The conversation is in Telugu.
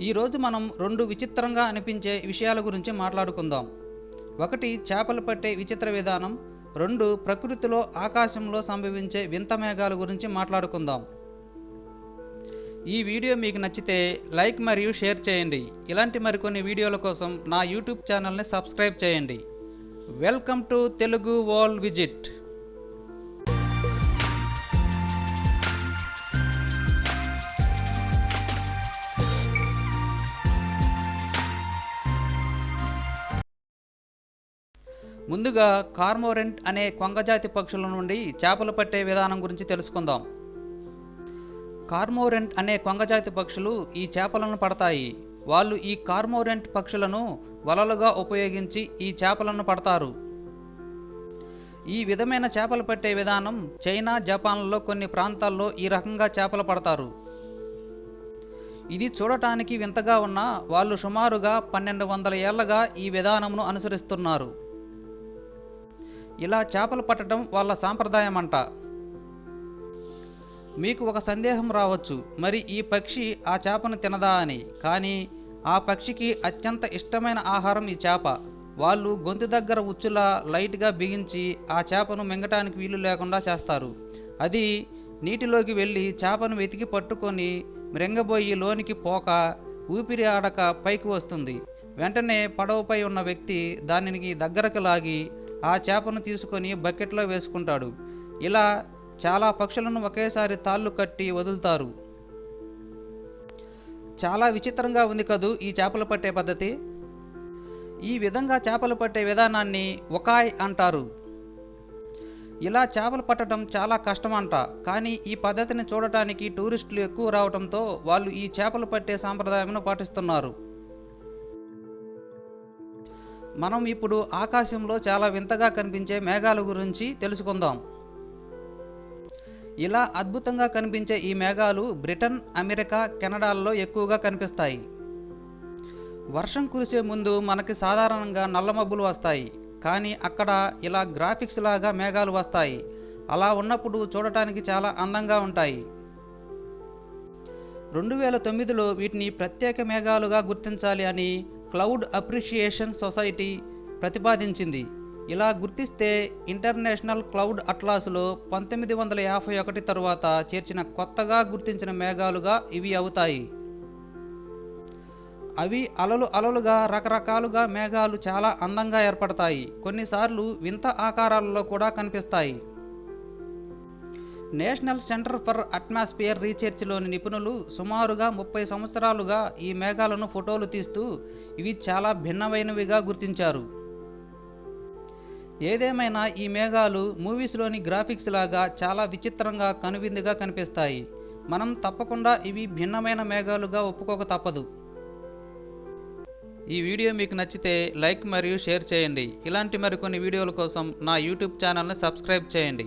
ఈరోజు మనం రెండు విచిత్రంగా అనిపించే విషయాల గురించి మాట్లాడుకుందాం. ఒకటి చేపలు పట్టే విచిత్ర విధానం రెండు ప్రకృతిలో ఆకాశంలో సంభవించే వింత మేఘాల గురించి మాట్లాడుకుందాం. ఈ వీడియో మీకు నచ్చితే లైక్ మరియు షేర్ చేయండి. ఇలాంటి మరికొన్ని వీడియోల కోసం నా యూట్యూబ్ ఛానల్ని సబ్స్క్రైబ్ చేయండి. Welcome to Telugu world visit. ముందుగా కార్మోరెంట్ అనే కొంగజాతి పక్షుల నుండి చేపలు పట్టే విధానం గురించి తెలుసుకుందాం. కార్మోరెంట్ అనే కొంగజాతి పక్షులు ఈ చేపలను పడతాయి. వాళ్ళు ఈ కార్మోరెంట్ పక్షులను వలలుగా ఉపయోగించి ఈ చేపలను పడతారు. ఈ విధమైన చేపలు పట్టే విధానం చైనా జపాన్లలో కొన్ని ప్రాంతాల్లో ఈ రకంగా చేపలు పడతారు. ఇది చూడటానికి వింతగా ఉన్నా వాళ్ళు సుమారుగా పన్నెండు వందల ఏళ్ళగా ఈ విధానమును అనుసరిస్తున్నారు. ఇలా చేపలు పట్టడం వాళ్ళ సాంప్రదాయం అంట మీకు ఒక సందేహం రావచ్చు మరి ఈ పక్షి ఆ చేపను తినదా అని. కానీ ఆ పక్షికి అత్యంత ఇష్టమైన ఆహారం ఈ చేప. వాళ్ళు గొంతు దగ్గర ఉచ్చులా లైట్గా బిగించి ఆ చేపను మింగటానికి వీలు లేకుండా చేస్తారు. అది నీటిలోకి వెళ్ళి చేపను వెతికి పట్టుకొని మృంగబోయి లోనికి పోక ఊపిరి ఆడక పైకి వస్తుంది. వెంటనే పడవపై ఉన్న వ్యక్తి దానికి దగ్గరకు లాగి ఆ చేపను తీసుకొని బకెట్లో వేసుకుంటాడు. ఇలా చాలా పక్షులను ఒకేసారి తాళ్ళు కట్టి వదులుతారు. చాలా విచిత్రంగా ఉంది కదూ ఈ చేపలు పట్టే పద్ధతి? ఈ విధంగా చేపలు పట్టే విధానాన్ని ఒకాయ్ అంటారు. ఇలా చేపలు పట్టడం చాలా కష్టమంట. కానీ ఈ పద్ధతిని చూడటానికి టూరిస్టులు ఎక్కువ రావడంతో వాళ్ళు ఈ చేపలు పట్టే సాంప్రదాయమును పాటిస్తున్నారు. మనం ఇప్పుడు ఆకాశంలో చాలా వింతగా కనిపించే మేఘాల గురించి తెలుసుకుందాం. ఇలా అద్భుతంగా కనిపించే ఈ మేఘాలు బ్రిటన్ అమెరికా కెనడాల్లో ఎక్కువగా కనిపిస్తాయి. వర్షం కురిసే ముందు మనకి సాధారణంగా నల్ల మబ్బులు వస్తాయి. కానీ అక్కడ ఇలా గ్రాఫిక్స్ లాగా మేఘాలు వస్తాయి. అలా ఉన్నప్పుడు చూడటానికి చాలా అందంగా ఉంటాయి. రెండు వేల తొమ్మిదిలో వీటిని ప్రత్యేక మేఘాలుగా గుర్తించాలి అని క్లౌడ్ అప్రిషియేషన్ సొసైటీ ప్రతిపాదించింది. ఇలా గుర్తిస్తే ఇంటర్నేషనల్ క్లౌడ్ అట్లాస్లో పంతొమ్మిది వందల యాభై ఒకటి తరువాత చేర్చిన కొత్తగా గుర్తించిన మేఘాలుగా ఇవి అవుతాయి. అవి అలలు అలలుగా రకరకాలుగా మేఘాలు చాలా అందంగా ఏర్పడతాయి. కొన్నిసార్లు వింత ఆకారాలలో కూడా కనిపిస్తాయి. నేషనల్ సెంటర్ ఫర్ అట్మాస్ఫియర్ రీసెర్చ్లోని నిపుణులు సుమారుగా ముప్పై సంవత్సరాలుగా ఈ మేఘాలను ఫోటోలు తీస్తూ ఇవి చాలా భిన్నమైనవిగా గుర్తించారు. ఏదేమైనా ఈ మేఘాలు మూవీస్లోని గ్రాఫిక్స్ లాగా చాలా విచిత్రంగా కనువిందుగా కనిపిస్తాయి. మనం తప్పకుండా ఇవి భిన్నమైన మేఘాలుగా ఒప్పుకోక తప్పదు. ఈ వీడియో మీకు నచ్చితే లైక్ మరియు షేర్ చేయండి. ఇలాంటి మరికొన్ని వీడియోల కోసం నా యూట్యూబ్ ఛానల్ని సబ్స్క్రైబ్ చేయండి.